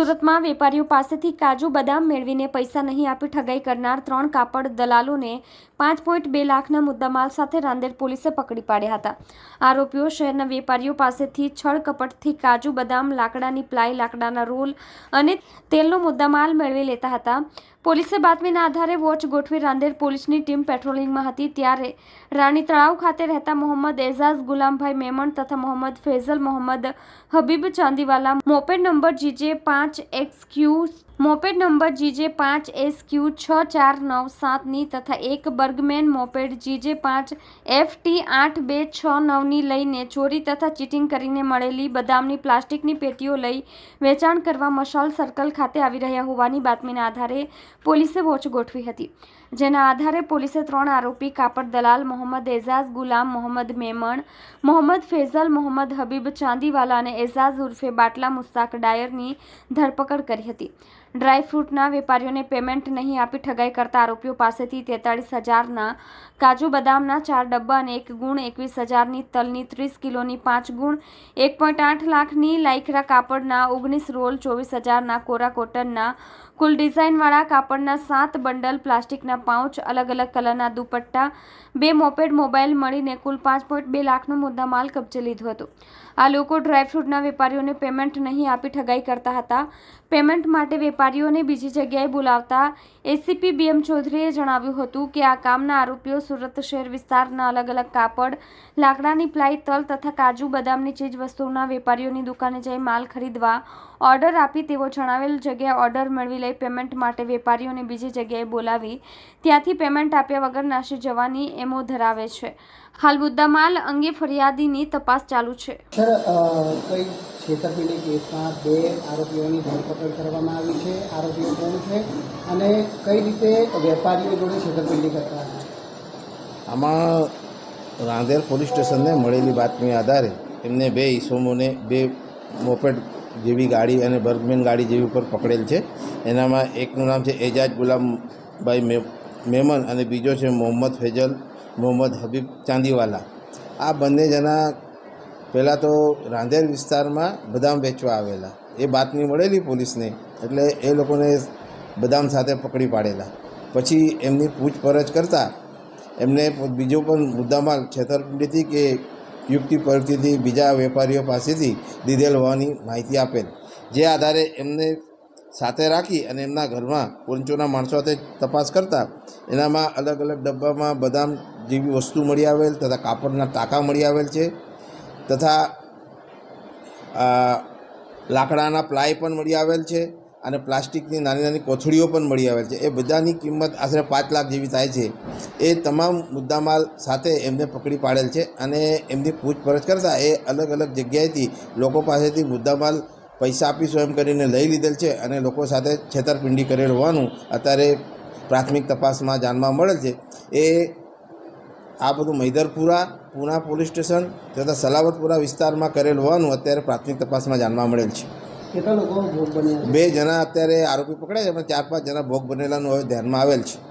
સુરતમાં વેપારીઓ પાસેથી કાજુ, બદામ મેળવીને પૈસા નહીં આપી ઠગાઈ કરનાર ત્રણ કાપડ દલાલોને પાંચ પોઈન્ટ બે લાખના મુદ્દામાલ સાથે રાંદેર પોલીસે પકડી પાડ્યા હતા. આરોપીઓ શહેરના વેપારીઓ પાસેથી છળ કપટથી કાજુ, બદામ, લાકડાની પ્લાય, લાકડાના રોલ અને તેલનો મુદ્દામાલ મેળવી લેતા હતા. પોલીસે બાતમીના આધારે વોચ ગોઠવી રાંદેર પોલીસની ટીમ પેટ્રોલિંગમાં હતી. ત્યારે રાણી તળાવ ખાતે રહેતા મોહમ્મદ એઝાઝ, ગુલામભાઈ મેમણ તથા Mohammad Faizal, Mohammad Habib Chandiwala, moped number GJ પાંચ X Q moped number GJ પાંચ એસ ક્યુ છ ચાર નવ સાતની તથા એક બર્ગમેન મોપેડ જીજે પાંચ એફ ટી આઠ બે છ નવની લઈને ચોરી તથા ચીટિંગ કરીને મળેલી બદામની પ્લાસ્ટિકની પેટીઓ લઈ વેચાણ કરવા મશાલ સર્કલ ખાતે આવી રહ્યા હોવાની બાતમીના આધારે પોલીસે વોચ ગોઠવી હતી. જેના આધારે પોલીસે ત્રણ આરોપી કાપડ દલાલ, મોહમ્મદ એઝાઝ ગુલામ, મોહમ્મદ મેમણ, મોહમ્મદ ફેઝલ, મોહમ્મદ હબીબ ચાંદીવાલા અને એઝાઝ ઉર્ફે બાટલા મુસ્તાક ડાયરની ધરપકડ કરી હતી. ડ્રાયફ્રૂટના વેપારીઓને પેમેન્ટ નહીં આપી ઠગાઈ કરતા આરોપીઓ પાસેથી તેતાળીસ હજારના કાજુ બદામના ચાર ડબ્બા અને એક ગુણ એકવીસ હજારની તલની ત્રીસ કિલોની પાંચ ગુણ એક પોઈન્ટ આઠ લાખની લાઇકરા કાપડના ઓગણીસ રોલ ચોવીસ હજારના કોરા કોટનના કુલ ડિઝાઇનવાળા કાપડના સાત બંડલ પ્લાસ્ટિકના પાઉચ અલગ અલગ કલરના દુપટ્ટા, બે મોપેડ મોબાઈલ મળીને કુલ પાંચ પોઈન્ટ બે લાખનો મુદ્દામાલ કબજે લીધો હતો. આ લોકો ડ્રાયફ્રૂટના વેપારીઓને પેમેન્ટ નહીં આપી ઠગાઈ કરતા હતા. પેમેન્ટ માટે વેપારીઓને બીજી જગ્યાએ બોલાવતા એસીપી બીએમ ચૌધરીએ જણાવ્યું હતું કે આ કામના આરોપીઓ સુરત શહેર વિસ્તારના અલગ અલગ કાપડ, લાકડાની પ્લાય તલ તથા કાજુ, બદામની ચીજ વસ્તુઓના વેપારીઓની દુકાને જઈ માલ ખરીદવા ઓર્ડર આપી તેઓ જણાવેલ જગ્યાએ ઓર્ડર મેળવી લઈ પેમેન્ટ માટે વેપારીઓને બીજી જગ્યાએ બોલાવી ત્યાંથી પેમેન્ટ આપ્યા વગર નાસી જવાની એમો ધરાવે છે. હાલ મુદ્દામાલ અંગે ફરિયાદીની તપાસ ચાલુ છે. છેતરપિંડી કેસમાં બે આરોપીઓની ધરપકડ કરવામાં આવી છે. આરોપીઓ કોણ છે અને કઈ રીતે વેપારીઓ જોડે છેતરપિંડી કરતા આમાં રાંદેર પોલીસ સ્ટેશનને મળેલી બાતમી આધારે એમને બે ઈસમોને, બે મોપેડ જેવી ગાડી અને બર્ગમેન ગાડી જેવી ઉપર પકડેલ છે. એનામાં એકનું નામ છે એજાજ ગુલામભાઈ મેમન અને બીજો છે મોહમ્મદ ફેજલ, મોહમ્મદ હબીબ ચાંદીવાલા. આ બંને જણા પહેલાં તો રાંદેર વિસ્તારમાં બદામ વેચવા આવેલા. એ બાતમી મળેલી પોલીસને, એટલે એ લોકોને બદામ સાથે પકડી પાડેલા. પછી એમની પૂછપરછ કરતાં એમને બીજો પણ મુદ્દામાં છેતરપિંડીથી કે યુક્તિ પરથી બીજા વેપારીઓ પાસેથી લીધેલ હોવાની માહિતી આપેલ. જે આધારે એમને સાથે રાખી અને એમના ઘરમાં પંચોના માણસો સાથે તપાસ કરતા એનામાં અલગ અલગ ડબ્બામાં બદામ જેવી વસ્તુ મળી આવેલ તથા કાપડના ટાંકા મળી આવેલ છે. તથા લાકડાના પ્લાય પણ મળી આવેલ છે અને પ્લાસ્ટિકની નાની નાની કોથળીઓ પણ મળી આવેલ છે. એ બધાની કિંમત આશરે પાંચ લાખ જેવી થાય છે. એ તમામ મુદ્દામાલ સાથે એમને પકડી પાડેલ છે અને એમની પૂછપરછ કરતાં એ અલગ અલગ જગ્યાએથી લોકો પાસેથી મુદ્દામાલ પૈસા આપીશું એમ કરીને લઈ લીધેલ છે અને લોકો સાથે છેતરપિંડી કરેલ હોવાનું અત્યારે પ્રાથમિક તપાસમાં જાણવા મળેલ છે. એ આ બધું મૈદરપુરા પૂના પોલીસ સ્ટેશન તથા સલાવતપુરા વિસ્તારમાં કરેલ હોવાનું અત્યારે પ્રાથમિક તપાસમાં જાણવા મળેલ છે. કેટલા લોકો ભોગ બન્યા બે જણા અત્યારે આરોપી પકડાય છે પણ ચાર પાંચ જણા ભોગ બનેલાનું હવે ધ્યાનમાં આવેલ છે.